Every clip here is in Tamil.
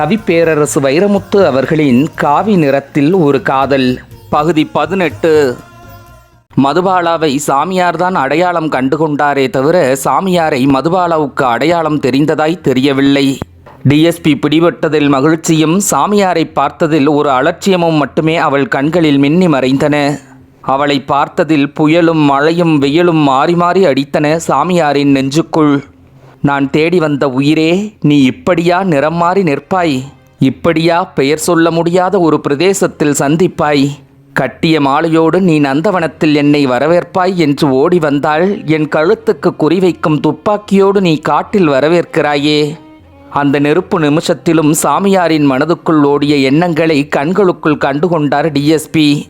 கவிப்பேரரசு வைரமுத்து அவர்களின் காவி நிறத்தில் ஒரு காதல். பகுதி பதினெட்டு. மதுபாலாவை சாமியார்தான் அடையாளம் கண்டுகொண்டாரே தவிர சாமியாரை மதுபாலாவுக்கு அடையாளம் தெரிந்ததாய் தெரியவில்லை. டிஎஸ்பி பிடிபட்டதில் மகிழ்ச்சியும் சாமியாரை பார்த்ததில் ஒரு அலட்சியமும் மட்டுமே அவள் கண்களில் மின்னி மறைந்தன. அவளை பார்த்ததில் புயலும் மழையும் வெயிலும் மாறி மாறி அடித்தன சாமியாரின் நெஞ்சுக்குள். நான் தேடி வந்த உயிரே நீ இப்படியா நிறம் மாறி நிற்பாய்? இப்படியா பெயர் சொல்ல முடியாத ஒரு பிரதேசத்தில் சந்திப்பாய்? கட்டிய மாலையோடு நீ நந்தவனத்தில் என்னை வரவேற்பாய் என்று ஓடி வந்தால் என் கழுத்துக்கு குறிவைக்கும் துப்பாக்கியோடு நீ காட்டில் வரவேற்கிறாயே. அந்த நெருப்பு நிமிஷத்திலும் சாமியாரின் மனதுக்குள் ஓடிய எண்ணங்களை கண்களுக்குள் கண்டுகொண்டார் டிஎஸ்பி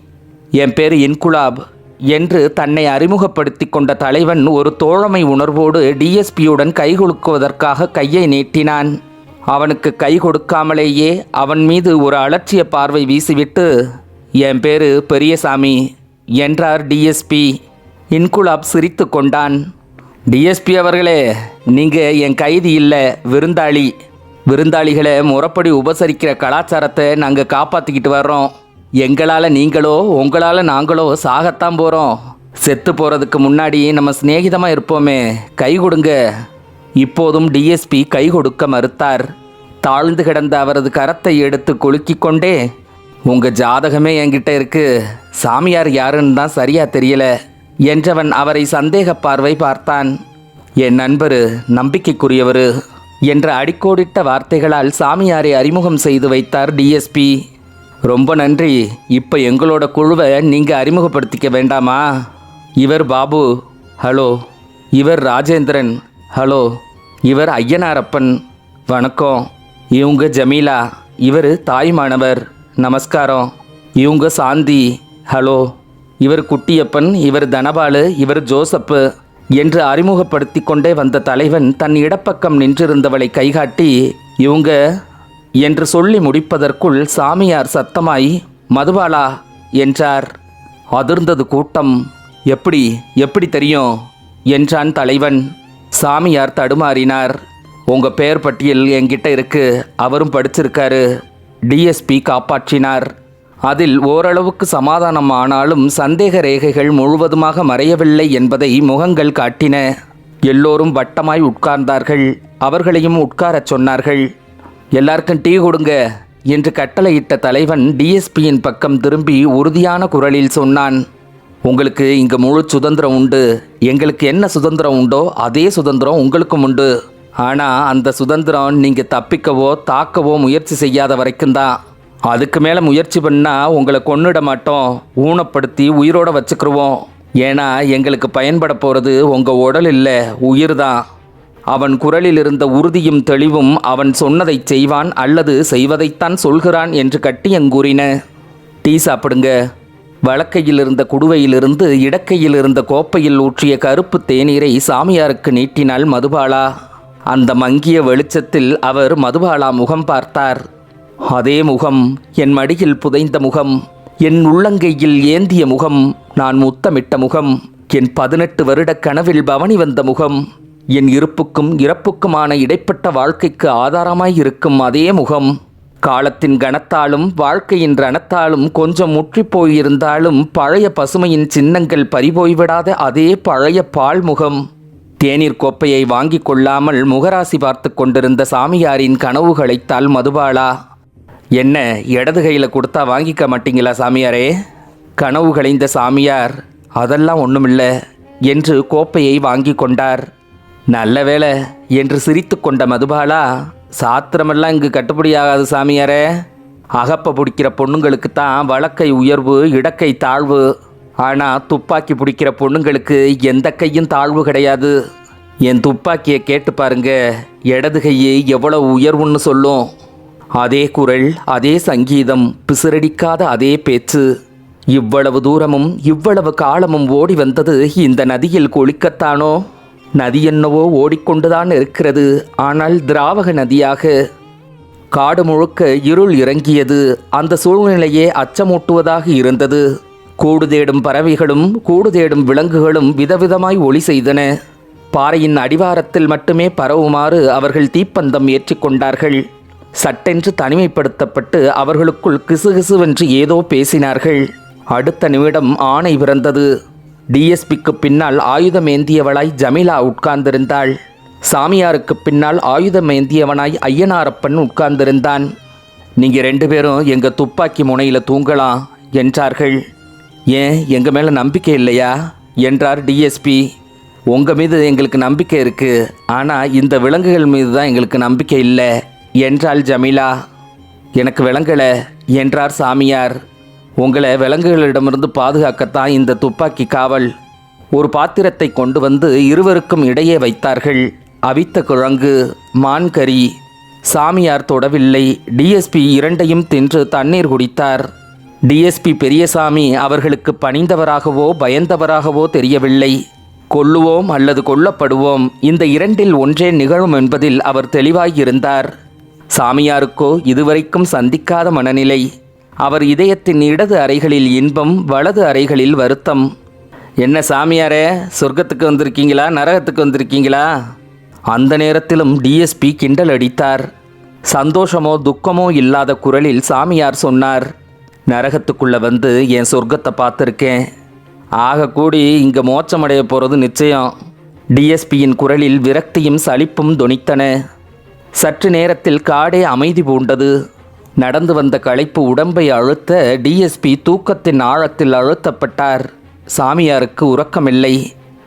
என் பேர் இன்குலாப். என்று தன்னை அறிமுகப்படுத்தி கொண்ட தலைவன் ஒரு தோழமை உணர்வோடு டிஎஸ்பியுடன் கைகுலுக்குவதற்காக கையை நீட்டினான். அவனுக்கு கை கொடுக்காமலேயே அவன் மீது ஒரு அலட்சிய பார்வை வீசிவிட்டு என் பேரு பெரியசாமி என்றார் டிஎஸ்பி இன்குலாப் சிரித்து கொண்டான். டிஎஸ்பி அவர்களே நீங்கள் என் கைதி இல்லை விருந்தாளி. விருந்தாளிகளை முறப்படி உபசரிக்கிற கலாச்சாரத்தை நாங்கள் காப்பாற்றிக்கிட்டு வர்றோம். எங்களால் நீங்களோ உங்களால் நாங்களோ சாகத்தான் போகிறோம் செத்து போகிறதுக்கு முன்னாடி நம்ம சிநேகிதமாக இருப்போமே. கை கொடுங்க. இப்போதும் டிஎஸ்பி கை கொடுக்க மறுத்தார். தாழ்ந்து கிடந்த அவரது கரத்தை எடுத்து குலுக்கிக் கொண்டே உங்கள் ஜாதகமே என்கிட்ட இருக்கு. சாமியார் யாருன்னு தான் சரியா தெரியல. என்றவன் அவரை சந்தேக பார்வை பார்த்தான். என் நண்பரு நம்பிக்கைக்குரியவரு என்ற அடிக்கோடிட்ட வார்த்தைகளால் சாமியாரை அறிமுகம் செய்து வைத்தார் டிஎஸ்பி ரொம்ப நன்றி. இப்போ எங்களோட குழுவை நீங்கள் அறிமுகப்படுத்திக்க வேண்டாமா? இவர் பாபு ஹலோ. இவர் ராஜேந்திரன் ஹலோ. இவர் ஐயனாரப்பன் வணக்கம். இவங்க ஜமீலா இவர் தாய்மானவர் நமஸ்காரம். இவங்க சாந்தி ஹலோ. இவர் குட்டியப்பன் இவர் தனபாலு இவர் ஜோசப்பு என்று அறிமுகப்படுத்தி கொண்டே வந்த தலைவன் தன் இடப்பக்கம் நின்றிருந்தவளை கைகாட்டி இவங்க என்று சொல்லி முடிப்பதற்குள் சாமியார் சத்தமாய் மதுபாலா என்றார். அதிர்ந்தது கூட்டம். எப்படி எப்படி தெரியும்? என்றான் தலைவன். சாமியார் தடுமாறினார். உங்க பெயர் பட்டியல் என்கிட்ட இருக்கு. அவரும் படிச்சிருக்காரு. டிஎஸ்பி காப்பாற்றினார். அதில் ஓரளவுக்கு சமாதானம் ஆனாலும் சந்தேக ரேகைகள் முழுவதுமாக மறையவில்லை என்பதை முகங்கள் காட்டின. எல்லோரும் வட்டமாய் உட்கார்ந்தார்கள். அவர்களையும் உட்காரச் சொன்னார்கள். எல்லாருக்கும் டீ கொடுங்க என்று கட்டளையிட்ட தலைவன் டிஎஸ்பியின் பக்கம் திரும்பி உறுதியான குரலில் சொன்னான் உங்களுக்கு இங்கு முழு சுதந்திரம் உண்டு. எங்களுக்கு என்ன சுதந்திரம் உண்டோ அதே சுதந்திரம் உங்களுக்கும் உண்டு. ஆனால் அந்த சுதந்திரம் நீங்கள் தப்பிக்கவோ தாக்கவோ முயற்சி செய்யாத வரைக்கும் தான். அதுக்கு மேலே முயற்சி பண்ணால் உங்களை கொன்னுட மாட்டோம். ஊனப்படுத்தி உயிரோடு வச்சுக்கிருவோம். ஏன்னா எங்களுக்கு பயன்பட போகிறது உங்கள் உடல் இல்லை உயிர் தான். அவன் குரலில் இருந்த உறுதியும் தெளிவும் அவன் சொன்னதைச் செய்வான் அல்லது செய்வதைத்தான் சொல்கிறான் என்று கட்டியங்கூறின. டீ சாப்பிடுங்க. வழக்கையில் இருந்த குடுவையிலிருந்து இடக்கையில் இருந்த கோப்பையில் ஊற்றிய கருப்பு தேநீரை சாமியாருக்கு நீட்டினாள் மதுபாலா. அந்த மங்கிய வெளிச்சத்தில் அவர் மதுபாலா முகம் பார்த்தார். அதே முகம் என் மடியில் புதைந்த முகம் என் உள்ளங்கையில் ஏந்திய முகம் நான் முத்தமிட்ட முகம் என் பதினெட்டு வருட கனவில் பவனி வந்த முகம். என் இருப்புக்கும் இறப்புக்குமான இடைப்பட்ட வாழ்க்கைக்கு ஆதாரமாய் இருக்கும் அதே முகம். காலத்தின் கனத்தாலும் வாழ்க்கையின் ரணத்தாலும் கொஞ்சம் முற்றிப் போயிருந்தாலும் பழைய பசுமையின் சின்னங்கள் பறிபோய்விடாத அதே பழைய பால் முகம். தேநீர் கோப்பையை வாங்கிக் கொள்ளாமல் முகராசி பார்த்து கொண்டிருந்த சாமியாரின் கனவுகளைத்தால் மதுபாலா. என்ன இடது கையில் கொடுத்தா வாங்கிக்க மாட்டீங்களா சாமியாரே? கனவு களைந்த சாமியார் அதெல்லாம் ஒன்றுமில்லை என்று கோப்பையை வாங்கி கொண்டார். நல்ல வேளை என்று சிரித்து கொண்ட மதுபாலா சாத்திரமெல்லாம் இங்கு கட்டுப்படியாகாது சாமியாரே. அகப்ப பிடிக்கிற பொண்ணுங்களுக்கு தான் வழக்கை உயர்வு இடக்கை தாழ்வு. ஆனால் துப்பாக்கி பிடிக்கிற பொண்ணுங்களுக்கு எந்த கையும் தாழ்வு கிடையாது. என் துப்பாக்கியை கேட்டு பாருங்க இடது கையை எவ்வளவு உயர்வுன்னு சொல்லும். அதே குரல் அதே சங்கீதம் பிசிறடிக்காத அதே பேச்சு. இவ்வளவு தூரமும் இவ்வளவு காலமும் ஓடி வந்தது இந்த நதியில் குளிக்கத்தானோ? நதி என்னவோ ஓடிக்கொண்டுதான் இருக்கிறது. ஆனால் திராவக நதியாக காடு முழுக்க இருள் இறங்கியது. அந்த சூழ்நிலையே அச்சமூட்டுவதாக இருந்தது. கூடு தேடும் பறவைகளும் கூடு தேடும் விலங்குகளும் விதவிதமாய் ஒளி செய்தன. பாறையின் அடிவாரத்தில் மட்டுமே பரவுமாறு அவர்கள் தீப்பந்தம் ஏற்றிக்கொண்டார்கள் சட்டென்று தனிமைப்படுத்தப்பட்டு அவர்களுக்குள் கிசுகிசுவென்று ஏதோ பேசினார்கள். அடுத்த நிமிடம் ஆணை பிறந்தது. டிஎஸ்பிக்கு பின்னால் ஆயுதம் ஏந்தியவளாய் ஜமீலா உட்கார்ந்திருந்தாள். சாமியாருக்கு பின்னால் ஆயுதம் ஏந்தியவனாய் ஐயனாரப்பன் உட்கார்ந்திருந்தான். நீங்கள் ரெண்டு பேரும் எங்கள் துப்பாக்கி முனையில் தூங்கலாம் என்றார்கள். ஏன் எங்கள் மேலே நம்பிக்கை இல்லையா? என்றார் டிஎஸ்பி உங்கள் மீது எங்களுக்கு நம்பிக்கை இருக்குது ஆனால் இந்த விலங்குகள் மீது தான் எங்களுக்கு நம்பிக்கை இல்லை என்றாள் ஜமீலா. எனக்கு விலங்கலை என்றார் சாமியார். உங்களை விலங்குகளிடமிருந்து பாதுகாக்கத்தான் இந்த துப்பாக்கி காவல். ஒரு பாத்திரத்தை கொண்டு வந்து இருவருக்கும் இடையே வைத்தார்கள். அவித்த குழங்கு மான் கறி சாமியார் தொடவில்லை. டிஎஸ்பி இரண்டையும் தின்று தண்ணீர் குடித்தார். டிஎஸ்பி பெரியசாமி அவர்களுக்கு பணிந்தவராகவோ பயந்தவராகவோ தெரியவில்லை. கொல்லுவோம் அல்லது கொல்லப்படுவோம் இந்த இரண்டில் ஒன்றே நிகழும் என்பதில் அவர் தெளிவாயிருந்தார் சாமியாருக்கோ இதுவரைக்கும் சந்திக்காத மனநிலை. அவர் இதயத்தின் இடது அறைகளில் இன்பம் வலது அறைகளில் வருத்தம். என்ன சாமியாரே சொர்க்கத்துக்கு வந்திருக்கீங்களா? நரகத்துக்கு வந்திருக்கீங்களா? அந்த நேரத்திலும் டிஎஸ்பி கிண்டல் அடித்தார். சந்தோஷமோ துக்கமோ இல்லாத குரலில் சாமியார் சொன்னார் நரகத்துக்குள்ளே வந்து என் சொர்க்கத்தை பார்த்துருக்கேன். ஆக கூடி இங்கே மோச்சமடைய போகிறது நிச்சயம். டிஎஸ்பியின் குரலில் விரக்தியும் சலிப்பும் தொனித்தன. சற்று நேரத்தில் காடே அமைதி பூண்டது. நடந்து வந்த களைப்பு உடம்பை அழுத்த டிஎஸ்பி தூக்கத்தின் ஆழத்தில் அழுத்தப்பட்டார். சாமியாருக்கு உறக்கமில்லை.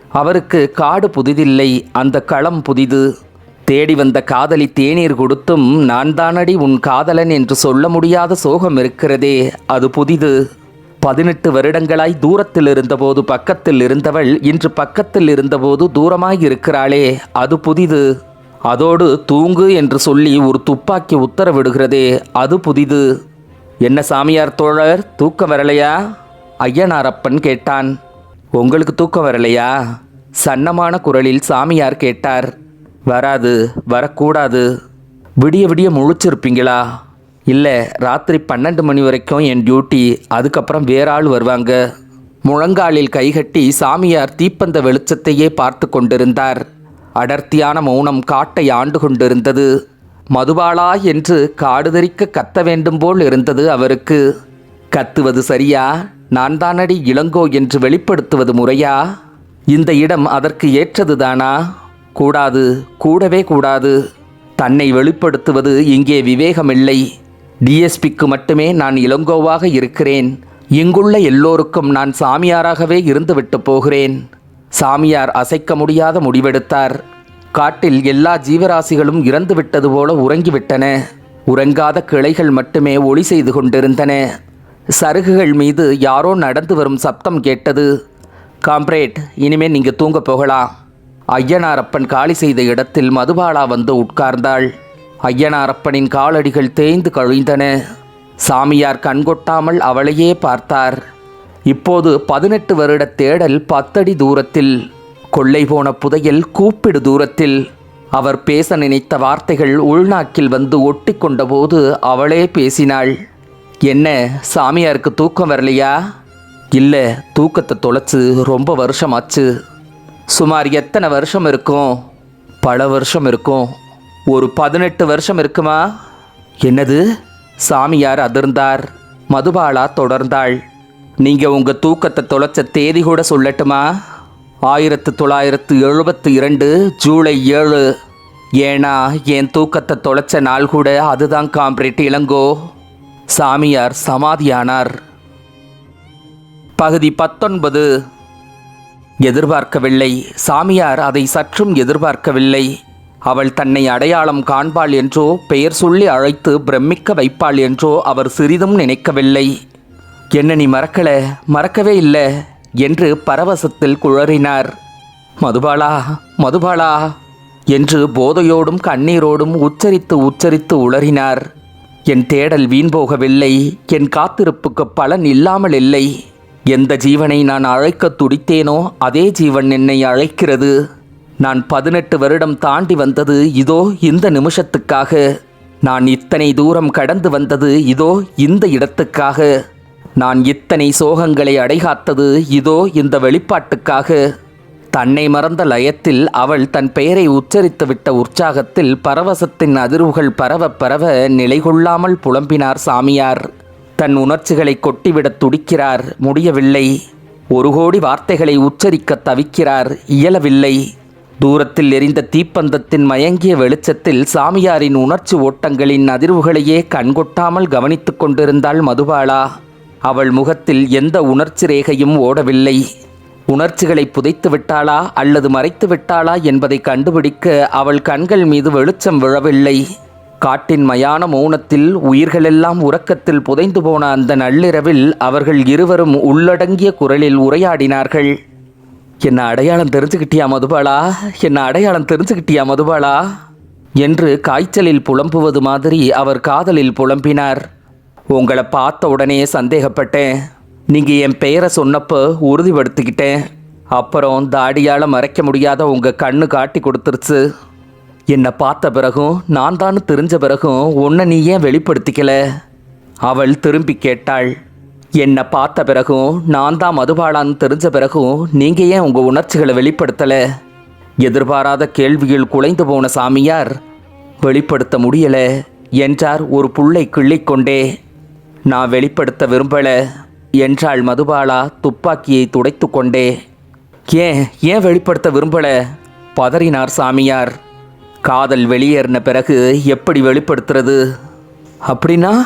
அவருக்கு காடு புதிதில்லை. அந்த களம் புதிது. தேடி வந்த காதலி தேநீர் கொடுத்தும் நான் தானடி உன் காதலன் என்று சொல்ல முடியாத சோகம் இருக்கிறதே அது புதிது. பதினெட்டு வருடங்களாய் தூரத்தில் இருந்தபோது பக்கத்தில் இருந்தவள் இன்று பக்கத்தில் இருந்தபோது தூரமாய் இருக்கிறாளே அது புதிது. அதோடு தூங்கு என்று சொல்லி ஒரு துப்பாக்கி உத்தரவிடுகிறதே அது புதிது. என்ன சாமியார் தோழர் தூக்கம் வரலையா? ஐயனாரப்பன் கேட்டான். உங்களுக்கு தூக்கம் வரலையா? சன்னமான குரலில் சாமியார் கேட்டார். வராது வரக்கூடாது. விடிய விடிய முழிச்சிருப்பீங்களா? இல்லை ராத்திரி பன்னெண்டு மணி வரைக்கும் என் டியூட்டி அதுக்கப்புறம் வேற ஆள் வருவாங்க. முழங்காலில் கைகட்டி சாமியார் தீப்பந்த வெளிச்சத்தையே பார்த்து கொண்டிருந்தார். அடர்த்தியான மௌனம் காட்டை ஆண்டு கொண்டிருந்தது மதுபாலா என்று காடுதறிக்க கத்த வேண்டும் போல் இருந்தது அவருக்கு. கத்துவது சரியா? நான் தானடி இளங்கோ என்று வெளிப்படுத்துவது முறையா? இந்த இடம் அதற்கு ஏற்றதுதானா கூடாது கூடவே கூடாது. தன்னை வெளிப்படுத்துவது இங்கே விவேகமில்லை. டிஎஸ்பிக்கு மட்டுமே நான் இளங்கோவாக இருக்கிறேன். இங்குள்ள எல்லோருக்கும் நான் சாமியாராகவே இருந்துவிட்டு போகிறேன். சாமியார் அசைக்க முடியாத முடிவெடுத்தார். காட்டில் எல்லா ஜீவராசிகளும் இறந்துவிட்டது போல உறங்கிவிட்டன. உறங்காத கிளைகள் மட்டுமே ஒளி செய்து கொண்டிருந்தன. சருகுகள் மீது யாரோ நடந்து வரும் சப்தம் கேட்டது. காம்ரேட் இனிமே நீங்க தூங்க போகலாம். ஐயனாரப்பன் காலி செய்த இடத்தில் மதுபாலா வந்து உட்கார்ந்தாள். ஐயனாரப்பனின் காலடிகள் தேய்ந்து கழிந்தன. சாமியார் கண்கொட்டாமல் அவளையே பார்த்தார். இப்போது பதினெட்டு வருட தேடல் பத்தடி தூரத்தில் கொள்ளை போன புதையல் கூப்பிடு தூரத்தில். அவர் பேச நினைத்த வார்த்தைகள் உள்நாக்கில் வந்து ஒட்டி கொண்டபோது அவளே பேசினாள். என்ன சாமியாருக்கு தூக்கம் வரலையா? இல்லை தூக்கத்தை தொலைச்சு ரொம்ப வருஷமாச்சு. சுமார் எத்தனை வருஷம் இருக்கும்? பல வருஷம் இருக்கும். ஒரு பதினெட்டு வருஷம் இருக்குமா? என்னது? சாமியார் அதிர்ந்தார். மதுபாலா தொடர்ந்தாள். நீங்க உங்க தூக்கத்தை தொலைச்ச தேதி கூட சொல்லட்டுமா? ஆயிரத்து தொள்ளாயிரத்து எழுபத்தி இரண்டு ஜூலை ஏழு. ஏன்னா என் தூக்கத்தை தொலைச்ச நாள் கூட அதுதான் காம்ரேட் இளங்கோ. சாமியார் சமாதியானார். பகுதி பத்தொன்பது. எதிர்பார்க்கவில்லை. சாமியார் அதை சற்றும் எதிர்பார்க்கவில்லை. அவள் தன்னை அடையாளம் காண்பாள் என்றோ பெயர் சொல்லி அழைத்து பிரமிக்க வைப்பாள் என்றோ அவர் சிறிதும் நினைக்கவில்லை. என்ன நீ மறக்கல? மறக்கவே இல்லை என்று பரவசத்தில் குழறினார். மதுபாலா மதுபாலா என்று போதையோடும் கண்ணீரோடும் உச்சரித்து உச்சரித்து உளறினார். என் தேடல் வீண் போகவில்லை என் காத்திருப்புக்கு பலன் இல்லாமல் இல்லை. எந்த ஜீவனை நான் அழைக்க துடித்தேனோ அதே ஜீவன் என்னை அழைக்கிறது. நான் பதினெட்டு வருடம் தாண்டி வந்தது இதோ இந்த நிமிஷத்துக்காக. நான் இத்தனை தூரம் கடந்து வந்தது இதோ இந்த இடத்துக்காக. நான் இத்தனை சோகங்களை அடைகாத்தது இதோ இந்த வெளிப்பாட்டுக்காக. தன்னை மறந்த லயத்தில் அவள் தன் பெயரை உச்சரித்துவிட்ட உற்சாகத்தில் பரவசத்தின் அதிர்வுகள் பரவ பரவ நிலைகொள்ளாமல் புலம்பினார் சாமியார். தன் உணர்ச்சிகளை கொட்டிவிடத் துடிக்கிறார் முடியவில்லை. ஒரு கோடி வார்த்தைகளை உச்சரிக்க தவிக்கிறார் இயலவில்லை. தூரத்தில் எரிந்த தீப்பந்தத்தின் மயங்கிய வெளிச்சத்தில் சாமியாரின் உணர்ச்சி ஓட்டங்களின் அதிர்வுகளையே கண்கொட்டாமல் கவனித்துக் கொண்டிருந்தாள் மதுபாலா. அவள் முகத்தில் எந்த உணர்ச்சி ரேகையும் ஓடவில்லை. உணர்ச்சிகளை புதைத்து விட்டாளா அல்லது மறைத்து விட்டாளா என்பதை கண்டுபிடிக்க அவள் கண்கள் மீது வெளிச்சம் விழவில்லை. காட்டின் மயான மௌனத்தில் உயிர்களெல்லாம் உறக்கத்தில் புதைந்து போன அந்த நள்ளிரவில் அவர்கள் இருவரும் உள்ளடங்கிய குரலில் உரையாடினார்கள். என்ன அடையாளம் தெரிஞ்சுக்கிட்டியா மதுபாலா? என்ன அடையாளம் தெரிஞ்சுக்கிட்டியா மதுபாலா? என்று காய்ச்சலில் புலம்புவது மாதிரி அவர் காதலில் புலம்பினார். உங்களை பார்த்த உடனே சந்தேகப்பட்டேன். நீங்கள் என் பெயரை சொன்னப்போ உறுதிப்படுத்திக்கிட்டேன். அப்புறம் தாடியால் மறைக்க முடியாத உங்கள் கண்ணு காட்டி கொடுத்துருச்சு. என்னை பார்த்த பிறகும் நான் தான் தெரிஞ்ச பிறகும் உன்னை நீ ஏன் வெளிப்படுத்திக்கல? அவள் திரும்பி கேட்டாள். என்னை பார்த்த பிறகும் நான் தான் மதுபாலான்னு தெரிஞ்ச பிறகும் நீங்கள் ஏன் உங்கள் உணர்ச்சிகளை வெளிப்படுத்தலை? எதிர்பாராத கேள்வியில் குலைந்து போன சாமியார் வெளிப்படுத்த முடியல என்றார் ஒரு புள்ளை கிள்ளிக்கொண்டே. நான் வெளிப்படுத்த விரும்பல என்றாள் மதுபாலா துப்பாக்கியை துடைத்து கொண்டே. ஏன் ஏன் வெளிப்படுத்த விரும்பல? பதறினார் சாமியார். காதல் வெளியேறின பிறகு எப்படி வெளிப்படுத்துறது? அப்படின்னா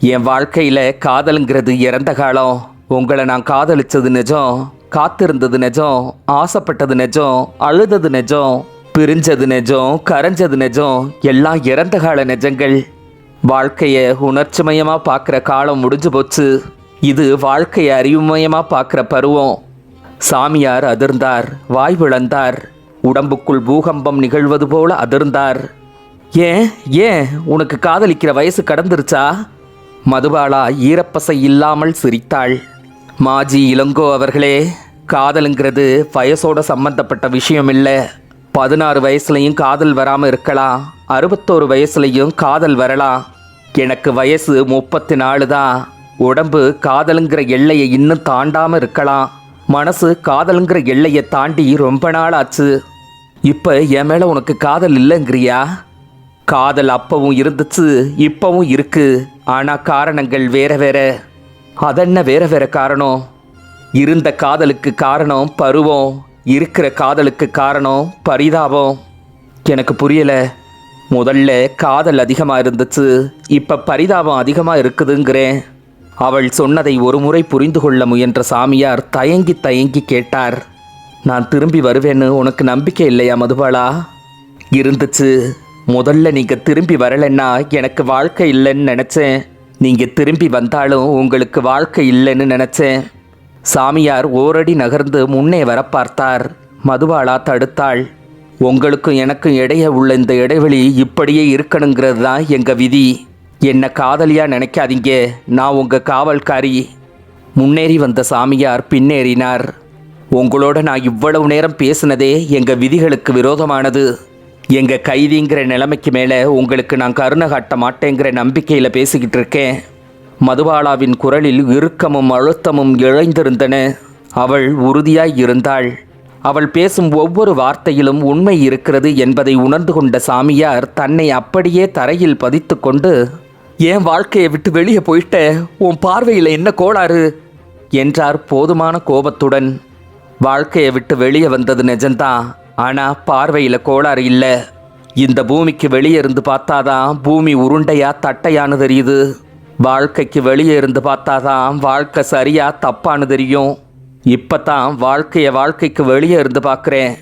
என் வாழ்க்கையில் காதலுங்கிறது இறந்த காலம். உங்களை நான் காதலிச்சது நிஜம் காத்திருந்தது நிஜம் ஆசைப்பட்டது நிஜம் அழுதது நிஜம் பிரிஞ்சது நிஜம் கரைஞ்சது நிஜம் எல்லாம் இறந்த கால நிஜங்கள். வாழ்க்கையை உணர்ச்சிமயமாக பார்க்குற காலம் முடிஞ்சு போச்சு. இது வாழ்க்கையை அறிவுமயமாக பார்க்குற பருவம். சாமியார் அதிர்ந்தார் வாய் விளந்தார். உடம்புக்குள் பூகம்பம் நிகழ்வது போல அதிர்ந்தார். ஏன் ஏன் உனக்கு காதலிக்கிற வயசு கடந்துருச்சா? மதுபாலா ஈரப்பசை இல்லாமல் சிரித்தாள். மாஜி இளங்கோ அவர்களே காதலுங்கிறது வயசோட சம்பந்தப்பட்ட விஷயம் இல்லை பதினாறு வயசுலையும் காதல் வராமல் இருக்கலாம். அறுபத்தோரு வயசுலையும் காதல் வரலாம் எனக்கு வயசு முப்பத்தி நாலு தான் உடம்பு காதலுங்கிற எல்லையை இன்னும் தாண்டாமல் இருக்கலாம் மனசு காதலுங்கிற எல்லையை தாண்டி ரொம்ப நாள் ஆச்சு இப்போ என் மேலே உனக்கு காதல் இல்லைங்கிறியா? காதல் அப்பவும் இருந்துச்சு இப்பவும் இருக்கு. ஆனால் காரணங்கள் வேற வேற. அதென்ன வேற வேற காரணம்? இருந்த காதலுக்கு காரணம் பருவம் இருக்கிற காதலுக்கு காரணம் பரிதாபம். எனக்கு புரியலை. முதல்ல காதல் அதிகமாக இருந்துச்சு இப்போ பரிதாபம் அதிகமாக இருக்குதுங்கிறேன். அவள் சொன்னதை ஒரு முறை புரிந்து கொள்ள முயன்ற சாமியார் தயங்கி தயங்கி கேட்டார். நான் திரும்பி வருவேன்னு உனக்கு நம்பிக்கை இல்லையா மதுபாலா? இருந்துச்சு. முதல்ல நீங்கள் திரும்பி வரலைன்னா எனக்கு வாழ்க்கை இல்லைன்னு நினச்சேன். நீங்கள் திரும்பி வந்தாலும் உங்களுக்கு வாழ்க்கை இல்லைன்னு நினச்சேன். சாமியார் ஓரடி நகர்ந்து முன்னே வர பார்த்தார். மதுபாலா தடுத்தாள். உங்களுக்கும் எனக்கும் இடையே உள்ள இந்த இடைவெளி இப்படியே இருக்கணுங்கிறது தான் எங்கள் விதி. என்னை காதலியாக நினைக்காதீங்க. நான் உங்கள் காவல்காரி. முன்னேறி வந்த சாமியார் பின்னேறினார். உங்களோட நான் இவ்வளவு நேரம் பேசினதே எங்கள் விதிகளுக்கு விரோதமானது. எங்கள் கைதிங்கிற நிலைமைக்கு மேலே உங்களுக்கு நான் கருணை காட்ட மாட்டேங்கிற நம்பிக்கையில் பேசிக்கிட்டு இருக்கேன். மதுபாலாவின் குரலில் இறுக்கமும் அழுத்தமும் இழைந்திருந்தன அவள் உறுதியாய் இருந்தாள். அவள் பேசும் ஒவ்வொரு வார்த்தையிலும் உண்மை இருக்கிறது என்பதை உணர்ந்து கொண்ட சாமியார் தன்னை அப்படியே தரையில் பதித்து கொண்டு என் வாழ்க்கையை விட்டு வெளியே போயிட்ட உன் பார்வையில் என்ன கோளாறு? என்றார் போதுமான கோபத்துடன். வாழ்க்கையை விட்டு வெளியே வந்தது நிஜம்தான் ஆனா பார்வையில் கோளாறு இல்லை. இந்த பூமிக்கு வெளியே இருந்து பார்த்தாதான் பூமி உருண்டையா தட்டையான்னு தெரியுது. வாழ்க்கைக்கு வெளியே இருந்து பார்த்தாதான் வாழ்க்கை சரியா தப்பான்னு தெரியும். இப்போ தான் வாழ்க்கையை வாழ்க்கைக்கு வெளியே இருந்து பார்க்குறேன்.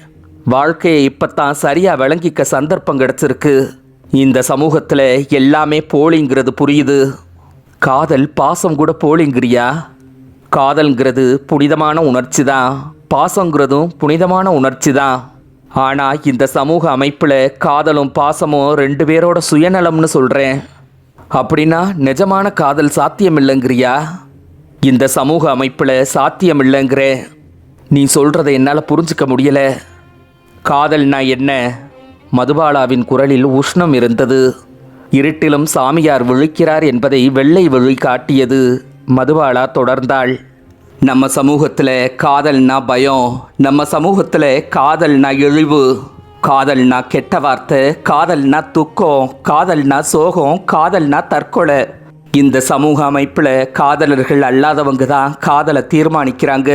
வாழ்க்கையை இப்போ தான் சரியாக விளங்கிக்க சந்தர்ப்பம் கிடைச்சிருக்கு. இந்த சமூகத்தில் எல்லாமே போலிங்கிறது புரியுது. காதல் பாசம் கூட போலிங்கிறியா? காதல்ங்கிறது புனிதமான உணர்ச்சி தான் பாசங்கிறதும் புனிதமான உணர்ச்சி தான் ஆனால் இந்த சமூக அமைப்பில் காதலும் பாசமும் ரெண்டு பேரோட சுயநலம்னு சொல்கிறேன் அப்படின்னா நிஜமான காதல் சாத்தியம் இல்லைங்கிறியா இந்த சமூக அமைப்பில் சாத்தியம் இல்லைங்கிற நீ சொல்கிறத என்னால் புரிஞ்சுக்க முடியலை. காதல்னா என்ன? மதுபாலாவின் குரலில் உஷ்ணம் இருந்தது. இருட்டிலும் சாமியார் விழிக்கிறார் என்பதை வெள்ளை விழி காட்டியது மதுபாலா தொடர்ந்தாள். நம்ம சமூகத்தில் காதல்னா பயம். நம்ம சமூகத்தில் காதல்னா இழிவு. காதல்னா கெட்ட வார்த்தை காதல்னா துக்கம் காதல்னா சோகம் காதல்னா தற்கொலை. இந்த சமூக அமைப்பில் காதலர்கள் அல்லாதவங்க தான் காதலை தீர்மானிக்கிறாங்க.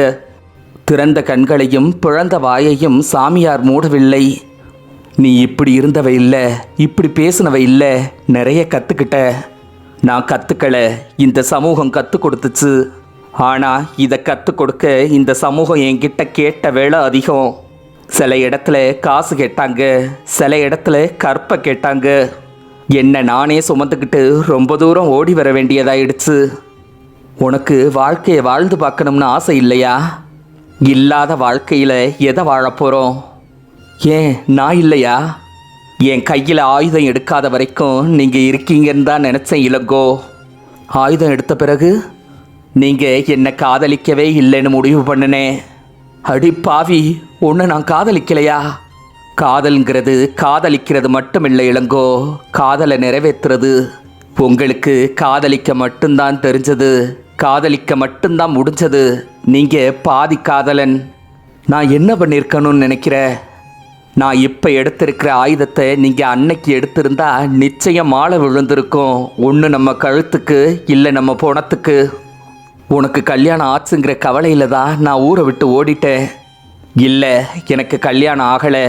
திறந்த கண்களையும் பிழந்த வாயையும் சாமியார் மூடவில்லை. நீ இப்படி இருந்தவ இல்லை இப்படி பேசினவ இல்லை நிறைய கற்றுக்கிட்ட நான் கற்றுக்கல இந்த சமூகம் கற்றுக் கொடுத்துச்சு. ஆனால் இதை கற்றுக் கொடுக்க இந்த சமூகம் என்கிட்ட கேட்ட வேலை அதிகம். சில இடத்துல காசு கேட்டாங்க சில இடத்துல கற்பை கேட்டாங்க. என்ன நானே சுமந்துக்கிட்டு ரொம்ப தூரம் ஓடி வர வேண்டியதாயிடுச்சு. உனக்கு வாழ்க்கையை வாழ்ந்து பார்க்கணும்னு ஆசை இல்லையா? இல்லாத வாழ்க்கையில் எதை வாழப்போகிறோம் ஏன் நான் இல்லையா? என் கையில் ஆயுதம் எடுக்காத வரைக்கும் நீங்கள் இருக்கீங்கன்னு தான் நினச்சேன் இளங்கோ. ஆயுதம் எடுத்த பிறகு நீங்கள் என்னை காதலிக்கவே இல்லைன்னு முடிவு பண்ணினேன். அடி பாவி ஒன்று நான் காதலிக்கலையா? காதல்ங்கிறது காதலிக்கிறது மட்டுமில்லை இளங்கோ. காதலை நிறைவேற்றுறது உங்களுக்கு காதலிக்க மட்டும்தான் தெரிஞ்சது. காதலிக்க மட்டும்தான் முடிஞ்சது. நீங்கள் பாதி காதலன். நான் என்ன பண்ணியிருக்கணும்னு நினைக்கிற? நான் இப்போ எடுத்திருக்கிற ஆயுதத்தை நீங்கள் அன்னைக்கு எடுத்திருந்தா நிச்சயம் மாலை விழுந்திருக்கும். ஒன்று நம்ம கழுத்துக்கு இல்லை நம்ம போனத்துக்கு உனக்கு கல்யாணம் ஆச்சுங்கிற கவலையில் தான் நான் ஊரை விட்டு ஓடிட்டேன். இல்லை எனக்கு கல்யாணம் ஆகலை.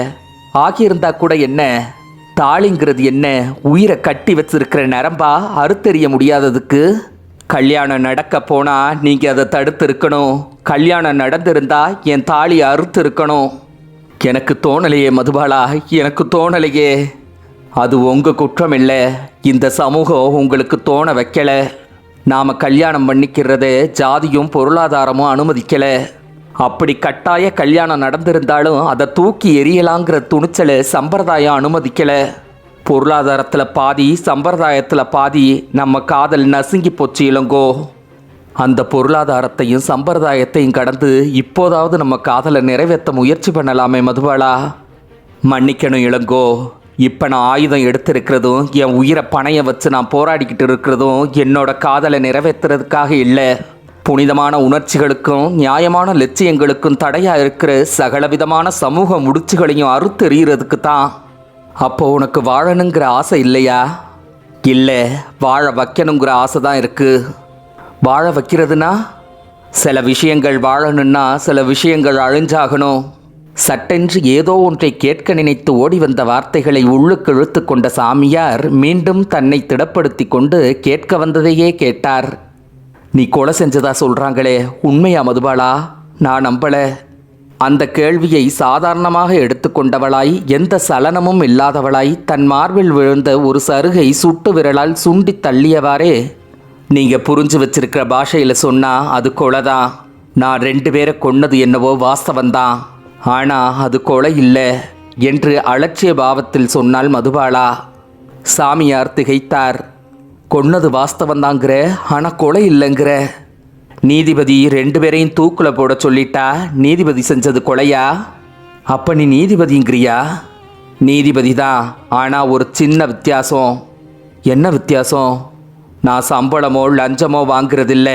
ஆகியிருந்தா கூட என்ன? தாலிங்கிறது என்ன? உயிரை கட்டி வச்சிருக்கிற நரம்பா? அறுத்தெறிய முடியாததுக்கு? கல்யாணம் நடக்க போனா நீங்க அதை தடுத்து இருக்கணும் கல்யாணம் நடந்திருந்தா என் தாலி அறுத்து இருக்கணும் எனக்கு தோணலையே மதுபாலா எனக்கு தோணலையே. அது உங்க குற்றம் இல்லை இந்த சமூகம் உங்களுக்கு தோண வைக்கல. நாம கல்யாணம் பண்ணிக்கிறது ஜாதியும் பொருளாதாரமும் அனுமதிக்கலை. அப்படி கட்டாய கல்யாணம் நடந்திருந்தாலும் அதை தூக்கி எரியலாங்கிற துணிச்சலை சம்பிரதாயம் அனுமதிக்கலை. பொருளாதாரத்தில் பாதி சம்பிரதாயத்தில் பாதி நம்ம காதல் நசுங்கி போச்சு இளங்கோ. அந்த பொருளாதாரத்தையும் சம்பிரதாயத்தையும் கடந்து இப்போதாவது நம்ம காதலை நிறைவேற்ற முயற்சி பண்ணலாமே மதுபாலா. மன்னிக்கணும் இளங்கோ. இப்போ நான் ஆயுதம் எடுத்திருக்கிறதும் என் உயிரை பணைய வச்சு நான் போராடிக்கிட்டு இருக்கிறதும் என்னோட காதலை நிறைவேற்றுறதுக்காக இல்லை. புனிதமான உணர்ச்சிகளுக்கும் நியாயமான லட்சியங்களுக்கும் தடையாக இருக்கிற சகலவிதமான சமூக முடிச்சுகளையும் அறுத்தெறியறதுக்கு தான் அப்போ உனக்கு வாழணுங்கிற ஆசை இல்லையா? இல்லை வாழ வைக்கணுங்கிற ஆசை தான் இருக்குது வாழ வைக்கிறதுனா சில விஷயங்கள் வாழணும்னா சில விஷயங்கள் அழிஞ்சாகணும். சட்டென்று ஏதோ ஒன்றை கேட்க நினைத்து ஓடி வந்த வார்த்தைகளை உள்ளுக்கு இழுத்து கொண்ட சாமியார் மீண்டும் தன்னை திடப்படுத்தி கொண்டு கேட்க வந்ததையே கேட்டார். நீ கொலை செஞ்சதா சொல்கிறாங்களே உண்மையா மதுபாலா? நான் நம்பல. அந்த கேள்வியை சாதாரணமாக எடுத்துக்கொண்டவளாய் எந்த சலனமும் இல்லாதவளாய் தன் மார்பில் விழுந்த ஒரு சருகை சுட்டு விரலால் சுண்டி தள்ளியவாறே நீங்கள் புரிஞ்சு வச்சிருக்கிற பாஷையில் சொன்னா அது கொலைதான் நான் ரெண்டு பேரை கொன்னது என்னவோ வாஸ்தவந்தான். ஆனா அது கொலை இல்லை என்று அலட்சிய பாவத்தில் சொன்னால் மதுபாலா. சாமியார் திகைத்தார். கொன்னது வாஸ்தவந்தாங்கிற ஆனால் கொலை இல்லைங்கிற. நீதிபதி ரெண்டு பேரையும் தூக்கில் போட சொல்லிட்டா நீதிபதி செஞ்சது கொலையா? அப்ப நீ நீதிபதிங்கிறியா? நீதிபதி தான் ஆனால் ஒரு சின்ன வித்தியாசம். என்ன வித்தியாசம்? நான் சம்பளமோ லஞ்சமோ வாங்குறதில்ல.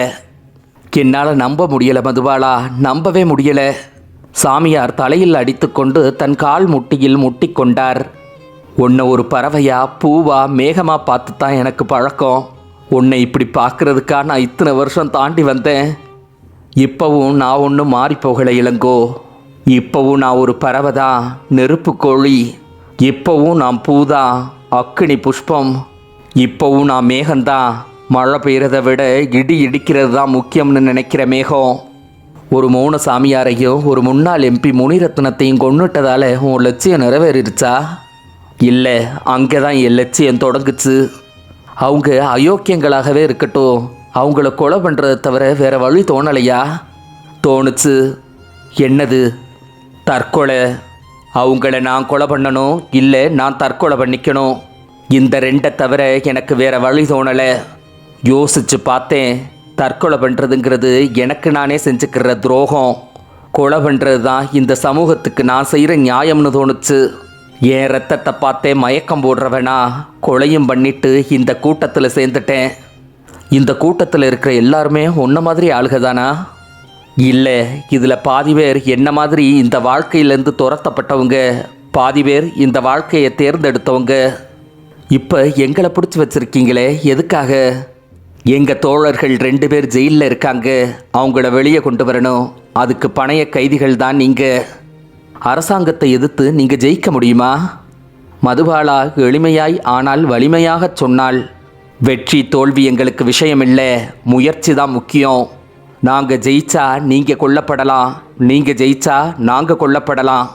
என்னால் நம்ப முடியல மதுபாலா நம்பவே முடியல. சாமியார் தலையில் அடித்துக்கொண்டு தன் கால் முட்டியில் முட்டிக்கொண்டார் உன்னை ஒரு பறவையா பூவா மேகமாக பார்த்து தான் எனக்கு பழக்கம். உன்னை இப்படி பார்க்கறதுக்கா நான் இத்தனை வருஷம் தாண்டி வந்தேன். இப்போவும் நான் ஒன்றும் மாறி போகலை இளங்கோ. இப்போவும் நான் ஒரு பறவை தான் நெருப்பு கோழி. இப்போவும் நான் பூதான் அக்கினி புஷ்பம். இப்போவும் நான் மேகம்தான் மழை பெய்கிறத விட இடி இடிக்கிறது தான் முக்கியம்னு நினைக்கிற மேகம். ஒரு மௌன சாமியாரையும் ஒரு முன்னாள் எம்பி முனிரத்னத்தையும் கொண்டுட்டதால உன் லட்சியம் நிறைவேறிடுச்சா? இல்லை அங்கே தான் என் லட்சியம் தொடங்குச்சு. அவங்க அயோக்கியங்களாகவே இருக்கட்டும். அவங்கள கொலை பண்ணுறதை தவிர வேறு வழி தோணலையா? தோணுச்சு. என்னது? தற்கொலை. அவங்கள நான் கொலை பண்ணணும் இல்லை நான் தற்கொலை பண்ணிக்கணும். இந்த ரெண்டை தவிர எனக்கு வேறு வழி தோணலை. யோசிச்சு பார்த்தேன். தற்கொலை பண்ணுறதுங்கிறது எனக்கு நானே செஞ்சுக்கிற துரோகம். கொலை பண்ணுறது தான் இந்த சமூகத்துக்கு நான் செய்கிற நியாயம்னு தோணுச்சு. என் ரத்தத்தை பார்த்தே மயக்கம் போடுறவனா? கொலையும் பண்ணிட்டு இந்த கூட்டத்தில் சேர்ந்துட்டேன். இந்த கூட்டத்தில் இருக்கிற எல்லாருமே உன்ன மாதிரி ஆளுக தானா இல்லை இதில் பாதி பேர் என்ன மாதிரி இந்த வாழ்க்கையிலேருந்து துரத்தப்பட்டவங்க பாதி பேர் இந்த வாழ்க்கையை தேர்ந்தெடுத்தவங்க. இப்போ எங்களை பிடிச்சி வச்சுருக்கீங்களே எதுக்காக? எங்கள் தோழர்கள் ரெண்டு பேர் ஜெயிலில் இருக்காங்க அவங்கள வெளியே கொண்டு வரணும். அதுக்கு பணைய கைதிகள் தான் நீங்கள் அரசாங்கத்தை எதிர்த்து நீங்கள் ஜெயிக்க முடியுமா? மதுபாலா எளிமையாய் ஆனால் வலிமையாகச் சொன்னால் வெற்றி தோல்வி எங்களுக்கு விஷயமில்லை முயற்சி தான் முக்கியம். நாங்கள் ஜெயிச்சா நீங்கள் கொல்லப்படலாம் நீங்கள் ஜெயிச்சா நாங்கள் கொல்லப்படலாம்.